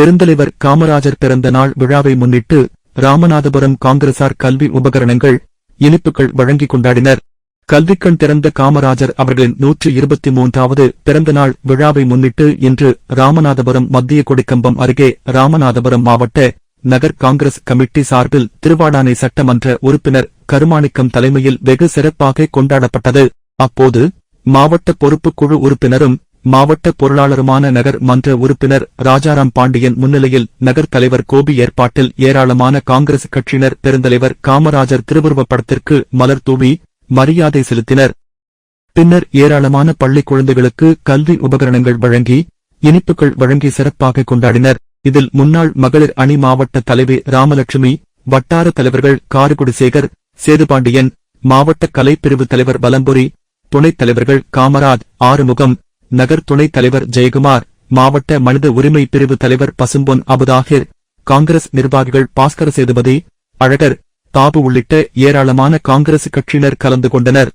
பெருந்தலைவர் காமராஜர் பிறந்த நாள் விழாவை முன்னிட்டு ராமநாதபுரம் காங்கிரசார் கல்வி உபகரணங்கள் இனிப்புகள் வழங்கிக் கொண்டாடினர். கல்விக்கண் திறந்த காமராஜர் அவர்களின் நூற்று இருபத்தி மூன்றாவது பிறந்த நாள் விழாவை முன்னிட்டு இன்று ராமநாதபுரம் மத்திய கொடிக்கம்பம் அருகே ராமநாதபுரம் மாவட்ட நகர் காங்கிரஸ் கமிட்டி சார்பில் திருவாடானை சட்டமன்ற உறுப்பினர் கருமாணிக்கம் தலைமையில் வெகு சிறப்பாக கொண்டாடப்பட்டது. அப்போது மாவட்ட பொறுப்புக்குழு உறுப்பினரும் மாவட்ட பொருளாளருமான நகர் மன்ற உறுப்பினர் ராஜாராம் பாண்டியன் முன்னிலையில் நகர் தலைவர் கோபி ஏற்பாட்டில் ஏராளமான காங்கிரஸ் கட்சியினர் பெருந்தலைவர் காமராஜர் திருவுருவப் படத்திற்கு மலர் தூவி மரியாதை செலுத்தினர். பின்னர் ஏராளமான பள்ளி குழந்தைகளுக்கு கல்வி உபகரணங்கள் வழங்கி இனிப்புகள் வழங்கி சிறப்பாக கொண்டாடினர். இதில் முன்னாள் மகளிர் அணி மாவட்ட தலைவி ராமலட்சுமி வட்டார தலைவர்கள் காரைக்குடிசேகர் சேதுபாண்டியன் மாவட்ட கலைப்பிரிவு தலைவர் வலம்புரி துணைத் தலைவர்கள் காமராஜ் ஆறுமுகம் நகர் துணைத் தலைவர் ஜெயக்குமார் மாவட்ட மனித உரிமை பிரிவு தலைவர் பசும்பொன் அபுதாகிர் காங்கிரஸ் நிர்வாகிகள் பாஸ்கர சேதுபதி அழகர் தாபு உள்ளிட்ட ஏராளமான காங்கிரஸ் கட்சியினர் கலந்து கொண்டனர்.